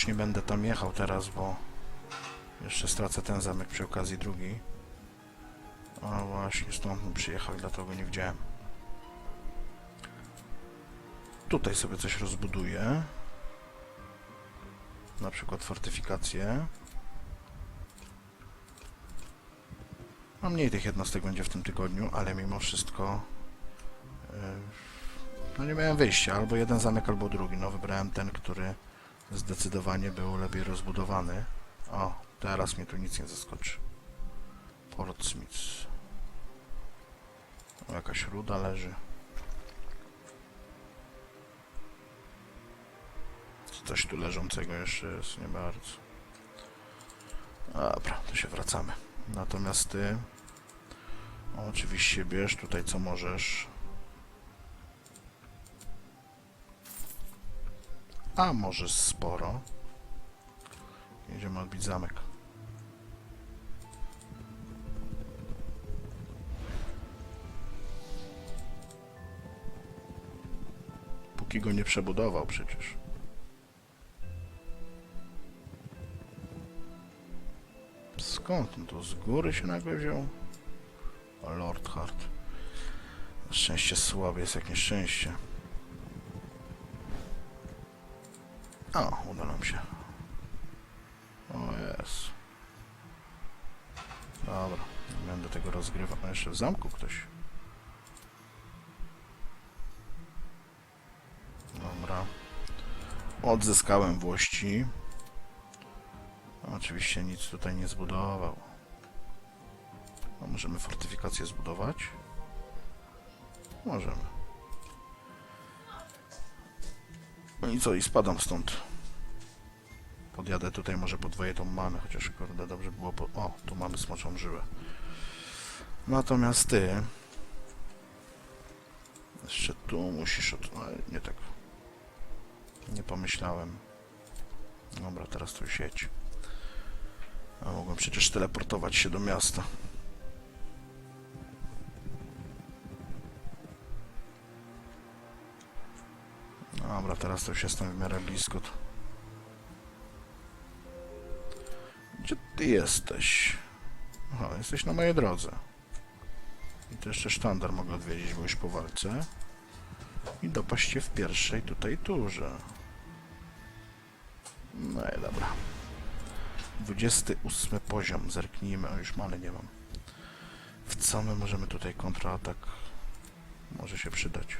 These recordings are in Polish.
już nie będę tam jechał teraz, bo jeszcze stracę ten zamek przy okazji drugi. A właśnie, stąd przyjechał dlatego go nie widziałem. Tutaj sobie coś rozbuduję. Na przykład fortyfikację. No mniej tych jednostek będzie w tym tygodniu, ale mimo wszystko yy, no nie miałem wyjścia, albo jeden zamek, albo drugi. No wybrałem ten, który zdecydowanie był lepiej rozbudowany. O, teraz mnie tu nic nie zaskoczy. Portsmouth. O, jakaś ruda leży. Coś tu leżącego jeszcze jest, nie bardzo. Dobra, to się wracamy. Natomiast ty... Oczywiście bierz tutaj co możesz. A może sporo. Jedziemy odbić zamek. Póki go nie przebudował przecież. Skąd on to z góry się nagle wziął? O, Lord Hart. Na szczęście słaby jest jak nieszczęście. O, uda nam się. O jest. Dobra, nie będę tego rozgrywał. Jeszcze w zamku ktoś. Dobra. Odzyskałem włości. Oczywiście nic tutaj nie zbudował. A możemy fortyfikację zbudować? Możemy. No i co, i spadam stąd. Podjadę tutaj, może podwoję tą manę, chociaż kurde, dobrze było po... O, tu mamy smoczą żyłę. Natomiast ty... Jeszcze tu musisz od... No, nie tak. Nie pomyślałem. Dobra, teraz tu sieć. A mogłem przecież teleportować się do miasta. Dobra, teraz to już jestem w miarę blisko. Gdzie ty jesteś? Aha, jesteś na mojej drodze. I to jeszcze sztandar mogę odwiedzić, bo już po walce. I dopaść się w pierwszej tutaj turze. No i dobra. 28 poziom, zerknijmy, o już many nie mam. W co my możemy tutaj kontraatak? Może się przydać.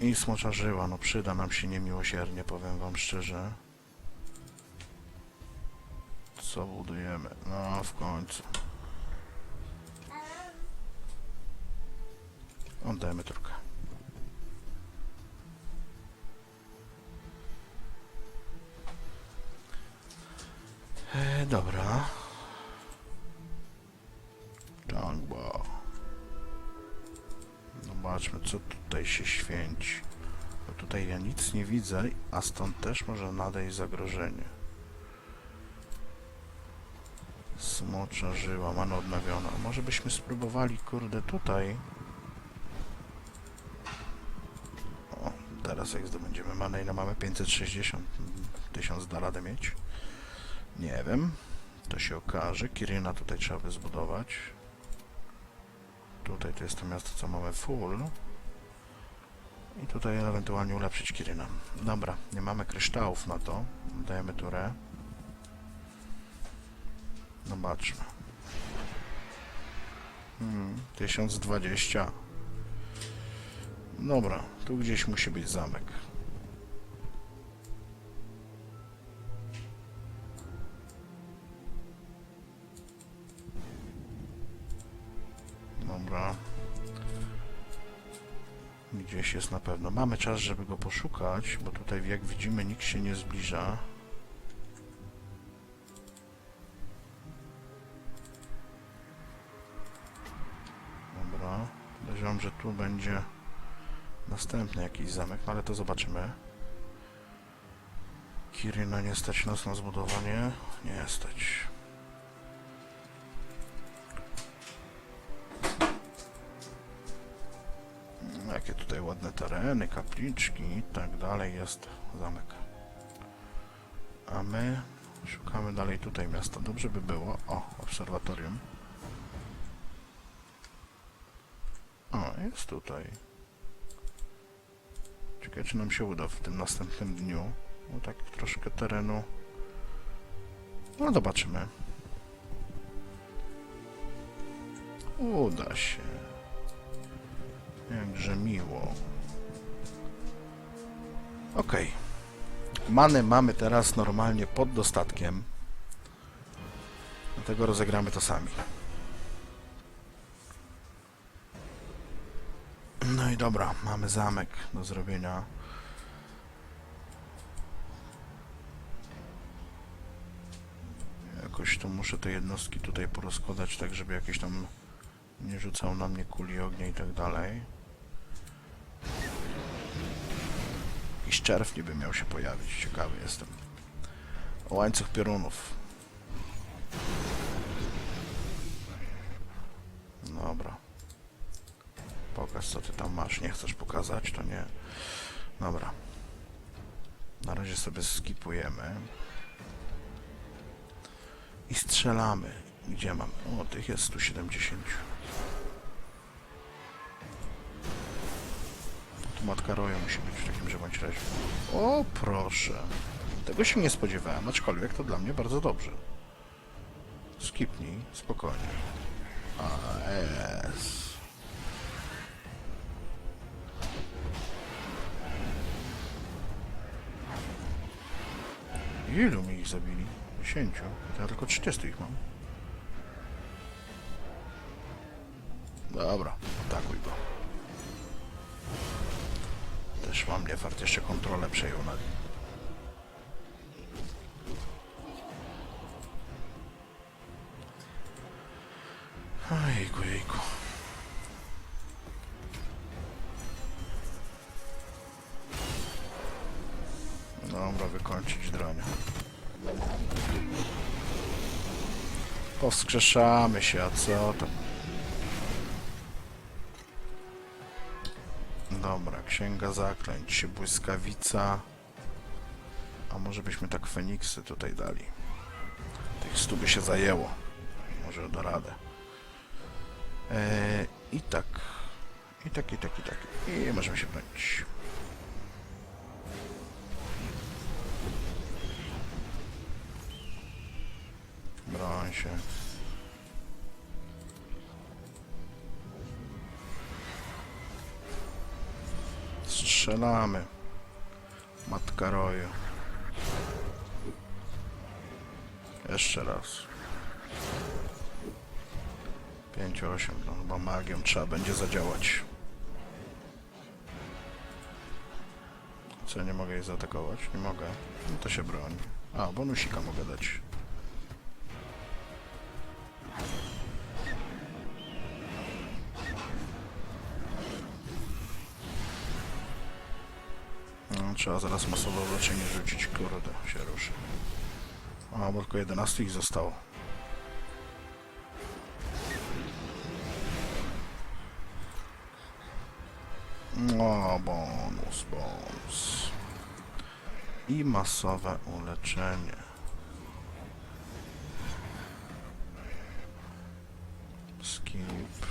I smocza żyła, no przyda nam się niemiłosiernie, powiem wam szczerze. Co budujemy? No, w końcu. Oddajmy trochę. E, dobra. Zobaczmy, co tutaj się święci. Bo tutaj ja nic nie widzę, a stąd też może nadejść zagrożenie. Smocza żyła, mana odnawiona. Może byśmy spróbowali, kurde, tutaj. O, teraz jak zdobędziemy manę, ile mamy? 560. 1000 da radę mieć. Nie wiem. To się okaże. Kirina tutaj trzeba by zbudować. Tutaj to jest to miasto, co mamy full. I tutaj ewentualnie ulepszyć Kirina. Dobra, nie mamy kryształów na to. Dajemy turę. Zobaczmy. Hmm, 1020. Dobra, tu gdzieś musi być zamek. Gdzieś jest na pewno. Mamy czas, żeby go poszukać, bo tutaj jak widzimy nikt się nie zbliża. Dobra. Podejrzewam, że tu będzie następny jakiś zamek, no ale to zobaczymy. Kirina nie stać nas na zbudowanie? Nie stać. Tereny, kapliczki i tak dalej jest zamek. A my szukamy dalej tutaj miasta. Dobrze by było. O, obserwatorium. O, jest tutaj. Ciekawe, czy nam się uda w tym następnym dniu. No tak troszkę terenu. No zobaczymy. Uda się. Jakże miło. Okej. Many mamy teraz normalnie pod dostatkiem. Dlatego rozegramy to sami. No i dobra, mamy zamek do zrobienia. Jakoś tu muszę te jednostki tutaj porozkładać, tak żeby jakieś tam nie rzucał na mnie kuli ognia i tak dalej. Jakiś czerw niby miał się pojawić, ciekawy jestem. O łańcuch piorunów. Dobra. Pokaż co ty tam masz. Nie chcesz pokazać, to nie. Dobra. Na razie sobie skipujemy. I strzelamy. Gdzie mam? O, tych jest 170. Matka roja musi być w takim bądź razie. O, proszę. Tego się nie spodziewałem, aczkolwiek to dla mnie bardzo dobrze. Skipnij, spokojnie. A, jest. Ilu mi ich zabili? 10. Ja tylko 30 ich mam. Dobra, atakuj go. Też mam nie fart, jeszcze kontrolę przejął nad nim. Ojejku, jejku. Dobra, wykończyć drania. Powskrzeszamy się, a co tam? Księga zaklęć, błyskawica. A może byśmy tak Feniksy tutaj dali? Tych stu by się zajęło. Może da radę. Eee, I tak. I tak, i tak, i tak. I możemy się bronić. Broń się. Strzelamy. Matka roju. Jeszcze raz. 5-8, no chyba magią trzeba będzie zadziałać. Co, nie mogę jej zaatakować? Nie mogę. No to się broni. A, bonusika mogę dać. Trzeba zaraz masowo leczenie rzucić, kurde, się ruszy. A, bo tylko 11 ich zostało. No, bonus, bonus. I masowe uleczenie. Skip.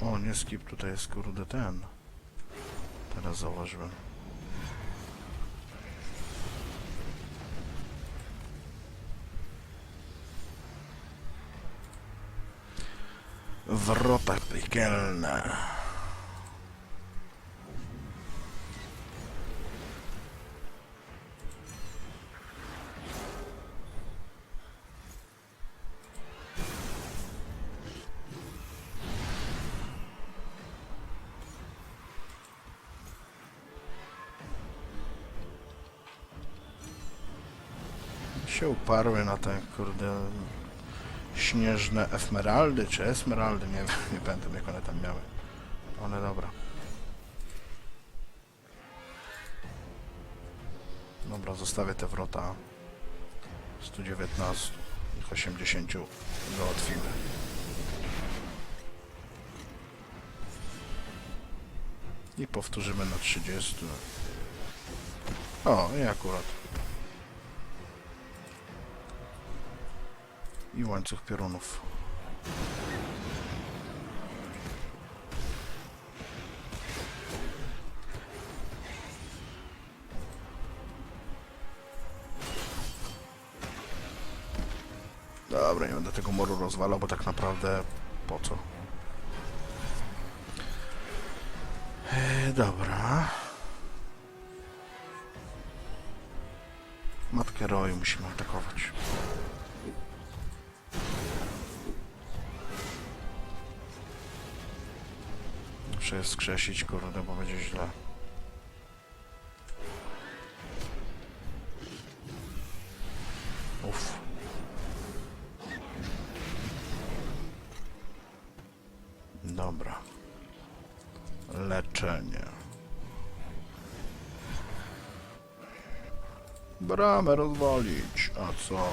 O, nie skip, tutaj jest kurde ten. Teraz zauważyłem. Wrota piekielne. się uparły na te kurde śnieżne efmeraldy czy esmeraldy, nie wiem, nie pamiętam jak one tam miały. One dobra. Dobra, zostawię te wrota 119, ich 80 załatwimy. I powtórzymy na 30. O, i akurat. I łańcuch piorunów. Dobra, nie będę tego moru rozwalał, bo tak naprawdę po co? E, dobra. Matkę Roy musimy atakować. Muszę je skrzesić, kurde, bo będzie źle. Uff. Dobra. Leczenie. Bramę rozwalić. A co?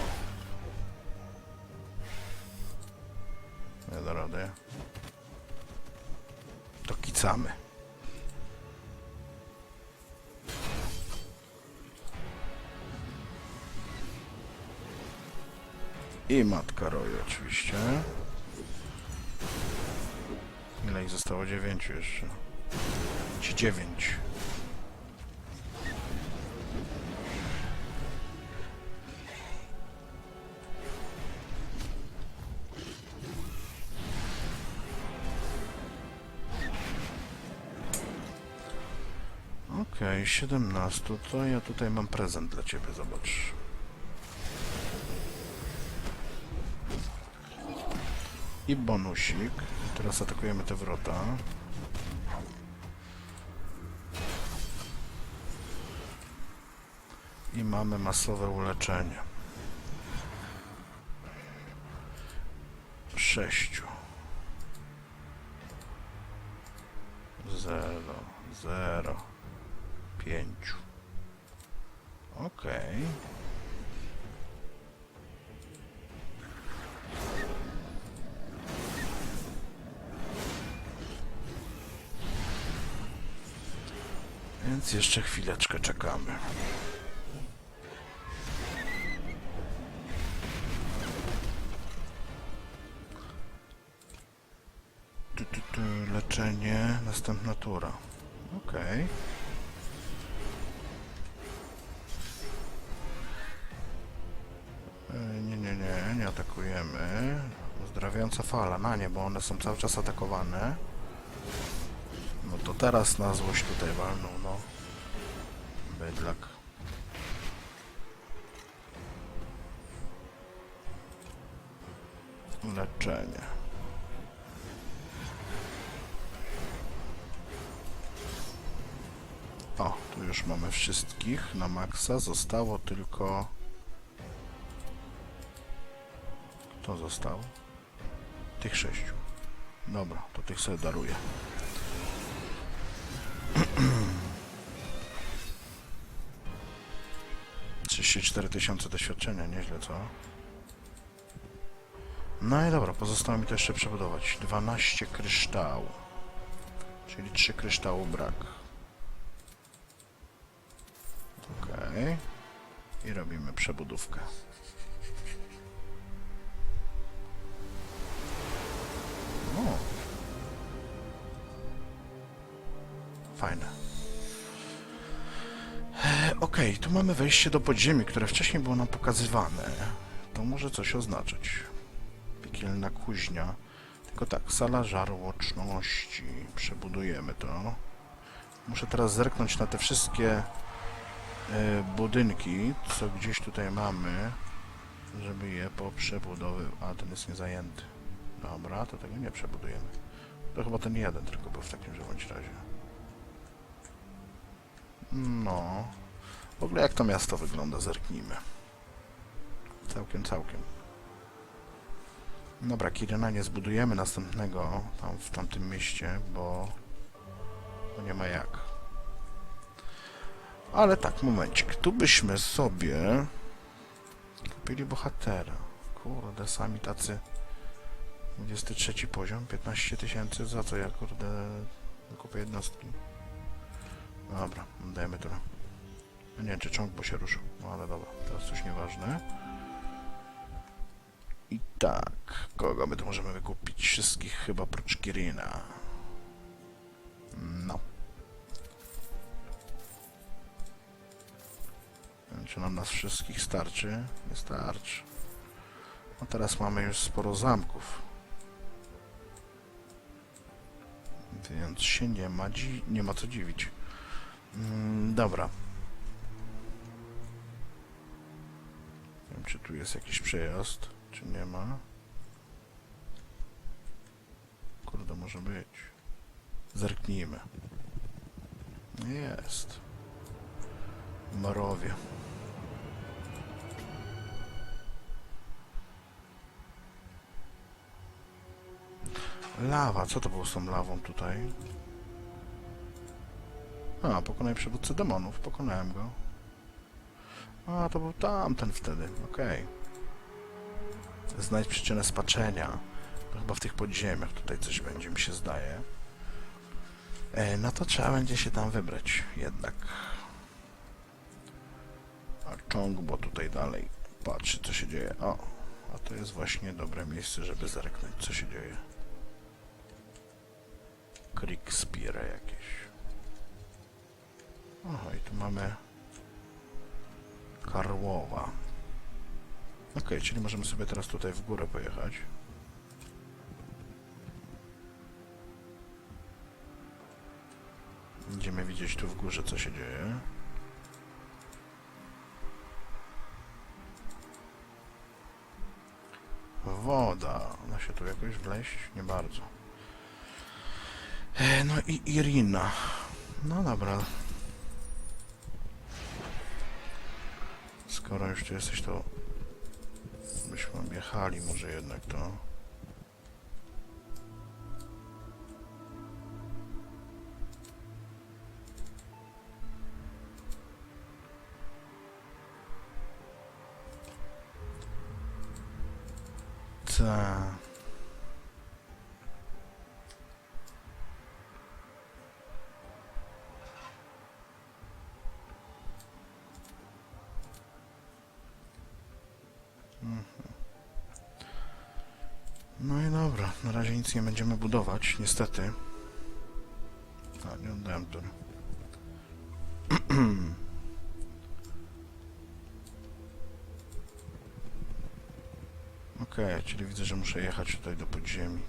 I matka Roy oczywiście. Ile ich zostało? Dziewięciu jeszcze. Ci dziewięć. Okej, 17. To ja tutaj mam prezent dla ciebie, zobacz. I bonusik. Teraz atakujemy te wrota. I mamy masowe uleczenie. Sześciu. Zero, zero, pięciu. Okej. Więc jeszcze chwileczkę czekamy. Tu, tu, tu, leczenie, następna tura. Okej. E, Nie, nie, nie, nie atakujemy. Uzdrawiająca fala, na nie, bo one są cały czas atakowane. No to teraz na złość tutaj walnął, Bydlak. Leczenie. O, tu już mamy wszystkich na maksa. Zostało tylko... Kto został? Tych sześciu. Dobra, to tych sobie daruję. 34 tysiące doświadczenia, nieźle co? No i dobra, pozostało mi to jeszcze przebudować. 12 kryształu. Czyli 3 kryształu brak. Okej. I robimy przebudówkę. O. Fajne. Okej, tu mamy wejście do podziemi, które wcześniej było nam pokazywane. To może coś oznaczać. Piekielna kuźnia. Tylko tak, sala żarłoczności. Przebudujemy to. Muszę teraz zerknąć na te wszystkie e, budynki, co gdzieś tutaj mamy, żeby je poprzebudowywać. A, ten jest niezajęty. Dobra, to tego nie przebudujemy. To chyba ten jeden tylko był w takim bądź razie. No. W ogóle jak to miasto wygląda, zerknijmy. Całkiem, całkiem. Dobra, Kirena nie zbudujemy następnego tam w tamtym mieście, bo, bo nie ma jak. Ale tak, momencik. Tu byśmy sobie kupili bohatera. Kurde, sami tacy 23 poziom, 15 tysięcy. Za co ja, kurde, kupię jednostki? Dobra, dajemy tyle. No Nie wiem, czy ciąg bo się ruszył. No ale dobra, teraz coś nieważne. I tak, kogo my tu możemy wykupić? Wszystkich chyba prócz Kirina. No. Wiem, Czy nam nas wszystkich starczy? Nie starczy. No teraz mamy już sporo zamków. Więc się nie ma, nie ma co dziwić. Mm, dobra. Czy tu jest jakiś przejazd, czy nie ma. Kurde, może być. Zerknijmy. Jest. Morowie. Lawa, co to było z tą lawą tutaj? A, pokonaj przywódcę demonów, pokonałem go. A, to był tamten wtedy, okej. Znajdź przyczynę spaczenia. To chyba w tych podziemiach tutaj coś będzie, mi się zdaje. E, no to trzeba będzie się tam wybrać, jednak. A Chongbo tutaj dalej patrzy, co się dzieje. O, a to jest właśnie dobre miejsce, żeby zerknąć, co się dzieje. Kriegspiere jakieś. Oho, i tu mamy Karłowa. Okej, czyli możemy sobie teraz tutaj w górę pojechać. Będziemy widzieć tu w górze, co się dzieje. Woda. Da się tu jakoś wleść? Nie bardzo. E, No i Irina. No dobra. Skoro już tu jesteś, to byśmy objechali może jednak to. Ta. Nic nie będziemy budować, niestety. A, nie oddałem tur. Okej, czyli widzę, że muszę jechać tutaj do podziemi.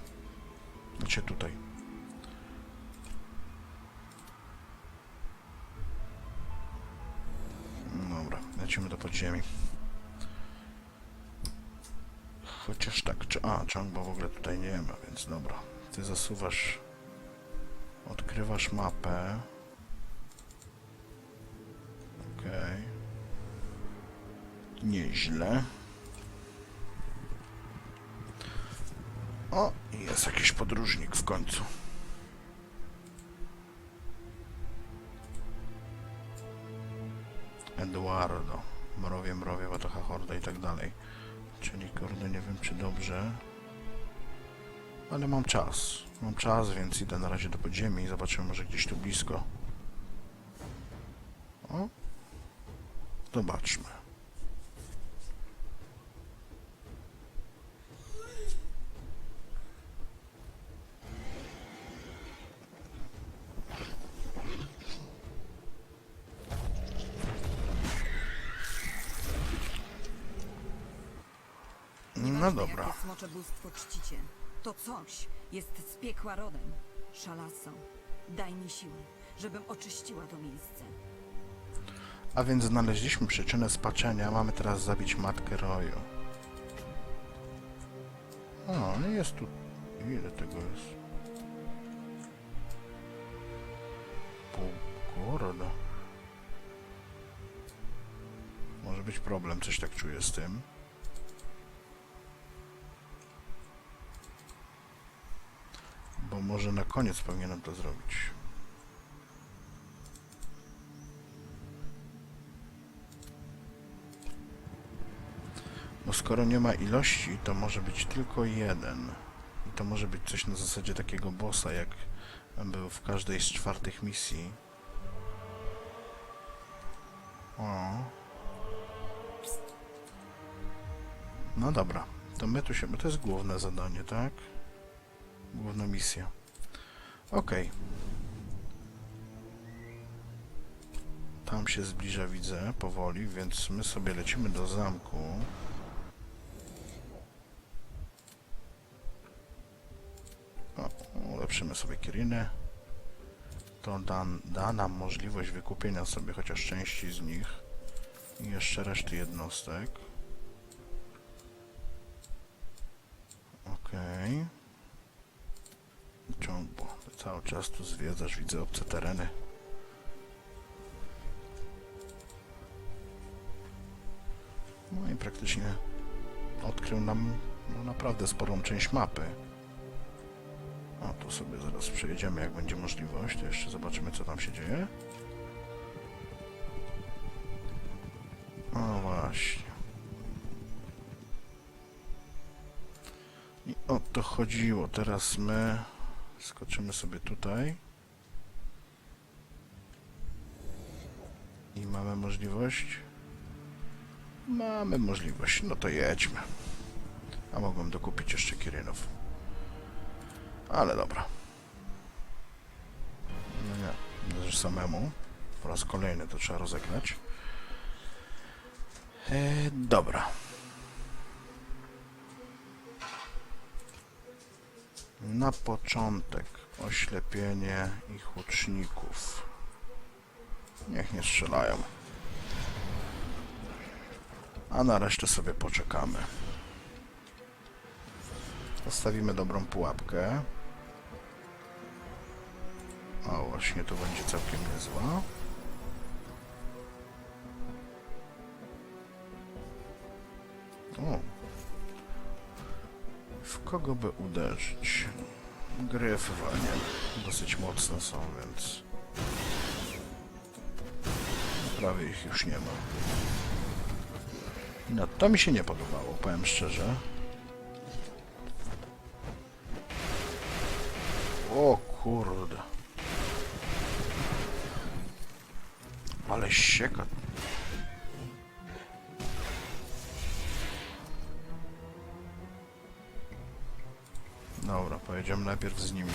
Znaczy tutaj. Dobra, lecimy do podziemi. Chociaż tak, czy... A, Changbo w ogóle tutaj nie ma, więc dobra. Ty zasuwasz... Odkrywasz mapę. Okej. Nieźle. O, jest jakiś podróżnik w końcu. Eduardo. Mrowie, mrowie, Wataha Horda i tak dalej. Czyli kurde, nie wiem czy dobrze. Ale mam czas. Mam czas, więc idę na razie do podziemi i zobaczymy może gdzieś tu blisko. O. Zobaczmy. No dobra. Jakie smocze bóstwo czcicie. To coś jest z piekła rodem. Szalaso, daj mi siły, żebym oczyściła to miejsce. A więc znaleźliśmy przyczynę spaczenia. Mamy teraz zabić matkę Roju. O, no jest tu... Ile tego jest? Pół... Kurde. Może być problem, coś tak czuję z tym. Bo może na koniec powinienem to zrobić. Bo skoro nie ma ilości, to może być tylko jeden. I to może być coś na zasadzie takiego bossa, jak był w każdej z czwartych misji. O. No dobra, to my tu się... To jest główne zadanie, tak? Główna misja. Okej. Tam się zbliża, widzę, powoli, więc my sobie lecimy do zamku. O, ulepszymy sobie Kirinę. To da, da nam możliwość wykupienia sobie chociaż części z nich i jeszcze reszty jednostek. Okej. Ciąg, bo cały czas tu zwiedzasz, widzę obce tereny. No i praktycznie odkrył nam no, naprawdę sporą część mapy. A tu sobie zaraz przejedziemy, jak będzie możliwość. To jeszcze zobaczymy, co tam się dzieje. O właśnie. I o to chodziło. Teraz my skoczymy sobie tutaj. I mamy możliwość. Mamy możliwość. No to jedźmy. A mogłem dokupić jeszcze Kirynów. Ale dobra. No nie, też samemu. Po raz kolejny to trzeba rozegrać. E, dobra. Na początek oślepienie ich łuczników. Niech nie strzelają. A na resztę sobie poczekamy. Postawimy dobrą pułapkę. O, właśnie to będzie całkiem niezła. O. Kogo by uderzyć? Gryfy nie, dosyć mocne są, więc... Prawie ich już nie ma. No, to mi się nie podobało, powiem szczerze. O kurde. Ale sieka. Dobra, pojedziemy najpierw z nimi.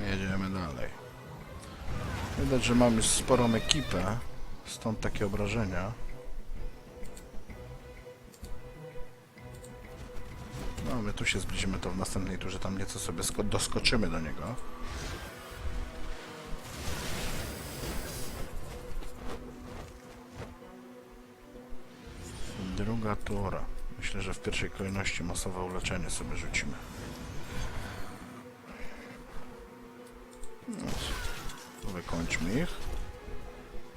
Jedziemy dalej. Widać, że mamy sporą ekipę, stąd takie obrażenia. No, my tu się zbliżymy to w następnej turze, tam nieco sobie sko- doskoczymy do niego. Druga tura. Myślę, że w pierwszej kolejności masowe uleczenie sobie rzucimy. No, wykończmy ich.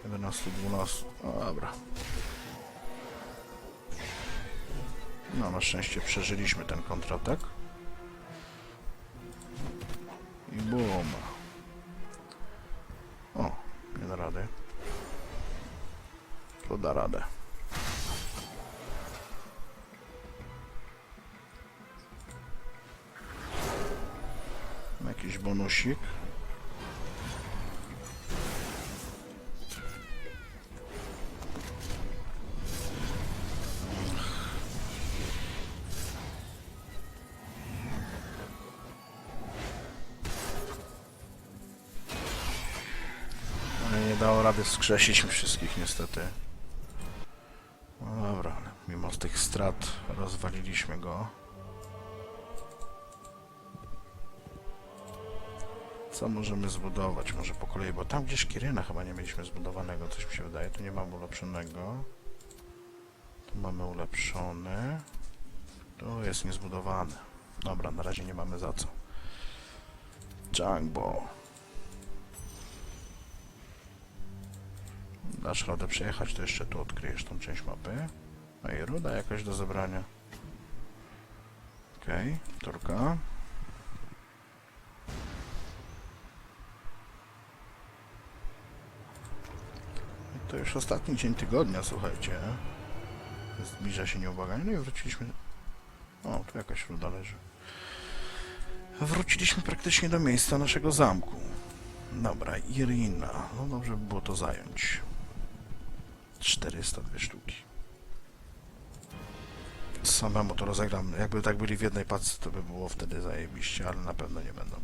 11, 12. O, dobra. No, na szczęście przeżyliśmy ten kontratak. I bum. O, nie da rady. To da radę. Bonusik. Ale nie dało rady wskrzesić mi wszystkich niestety. No dobra, mimo tych strat rozwaliliśmy go. Co możemy zbudować? Może po kolei, bo tam gdzieś Kiryna chyba nie mieliśmy zbudowanego, coś mi się wydaje. Tu nie mamy ulepszonego. Tu mamy ulepszony. Tu jest niezbudowany. Dobra, na razie nie mamy za co. Jangbo. Dasz radę przejechać, to jeszcze tu odkryjesz tą część mapy. No i ruda jakaś do zebrania. Okej, turka. To już ostatni dzień tygodnia, słuchajcie. Zbliża się nieubłaganie. No i wróciliśmy... O, tu jakaś ruda leży. Wróciliśmy praktycznie do miejsca naszego zamku. Dobra, Irina. No dobrze by było to zająć. 402 sztuki. Samemu to rozegram. Jakby tak byli w jednej paczce, to by było wtedy zajebiście, ale na pewno nie będą.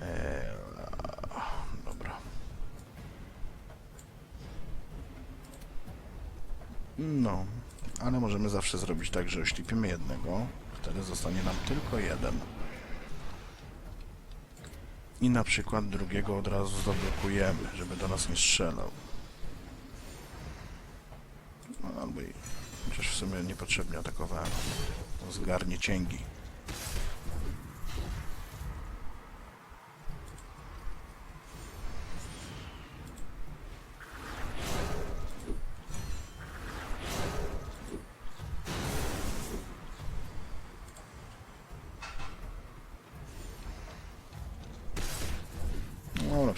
Eee, dobra. No, ale możemy zawsze zrobić tak, że oślipimy jednego, wtedy zostanie nam tylko jeden. I na przykład drugiego od razu zablokujemy, żeby do nas nie strzelał. No, albo i... Chociaż w sumie niepotrzebnie atakowałem. Zgarnie cięgi.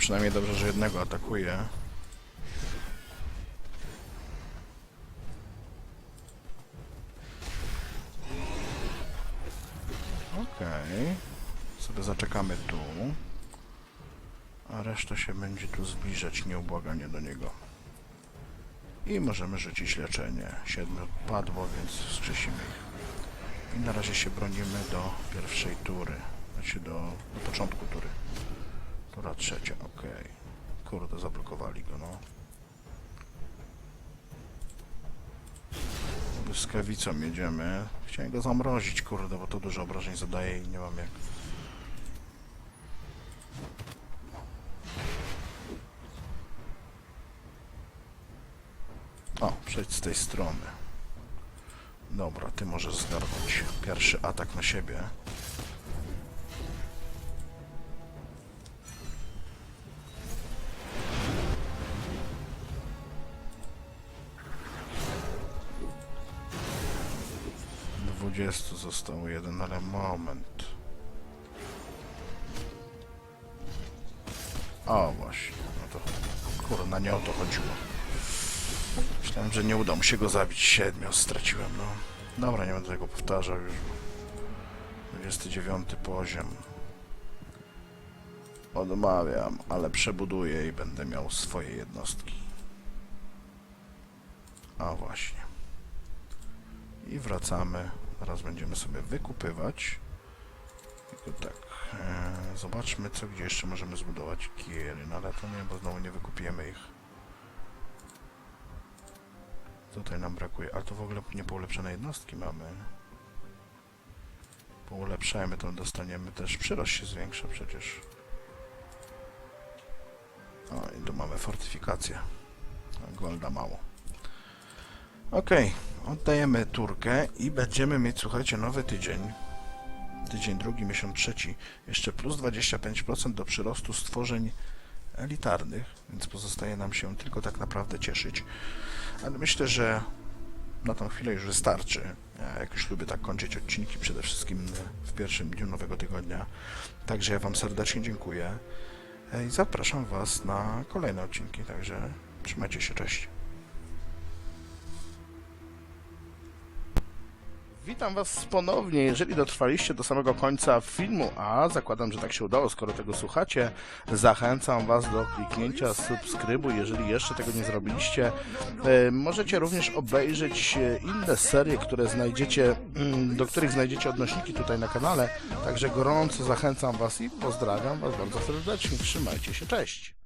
Przynajmniej dobrze, że jednego atakuje. Okej. Sobie zaczekamy tu. A reszta się będzie tu zbliżać nieubłaganie do niego. I możemy rzucić leczenie. Siedmiu padło, więc wskrzesimy ich. I na razie się bronimy do pierwszej tury. Znaczy do, do początku tury. Tura trzecia, okej. Kurde, zablokowali go, no. Błyskawicą jedziemy. Chciałem go zamrozić, kurde, bo to dużo obrażeń zadaje i nie mam jak. O, przejdź z tej strony. Dobra, ty możesz zgarnąć pierwszy atak na siebie. Dwudziestu zostało jeden, ale moment. O, właśnie. No to kurna, nie o to chodziło. Myślałem, że nie uda mu się go zabić. Siedmiu straciłem, no. Dobra, nie będę tego powtarzał już. 29 poziom. Odmawiam, ale przebuduję i będę miał swoje jednostki. A właśnie. I wracamy. Zaraz będziemy sobie wykupywać. Tylko tak. E, zobaczmy, co gdzie jeszcze możemy zbudować kiery. No ale to nie, bo znowu nie wykupimy ich. Tutaj nam brakuje. A to w ogóle nie poulepszone jednostki mamy. Poulepszajmy to, dostaniemy też. Przyrost się zwiększa przecież. O, i tu mamy fortyfikację. Golda mało. Okej, oddajemy turkę i będziemy mieć, słuchajcie, nowy tydzień. Tydzień drugi, miesiąc trzeci. Jeszcze plus 25% do przyrostu stworzeń elitarnych, więc pozostaje nam się tylko tak naprawdę cieszyć. Ale myślę, że na tą chwilę już wystarczy. Ja jakoś lubię tak kończyć odcinki, przede wszystkim w pierwszym dniu nowego tygodnia. Także ja Wam serdecznie dziękuję i zapraszam Was na kolejne odcinki. Także trzymajcie się, cześć. Witam Was ponownie. Jeżeli dotrwaliście do samego końca filmu, a zakładam, że tak się udało, skoro tego słuchacie, zachęcam Was do kliknięcia subskrybu, jeżeli jeszcze tego nie zrobiliście. E, Możecie również obejrzeć e, inne serie, które znajdziecie, mm, do których znajdziecie odnośniki tutaj na kanale. Także gorąco zachęcam Was i pozdrawiam Was bardzo serdecznie. Trzymajcie się, cześć!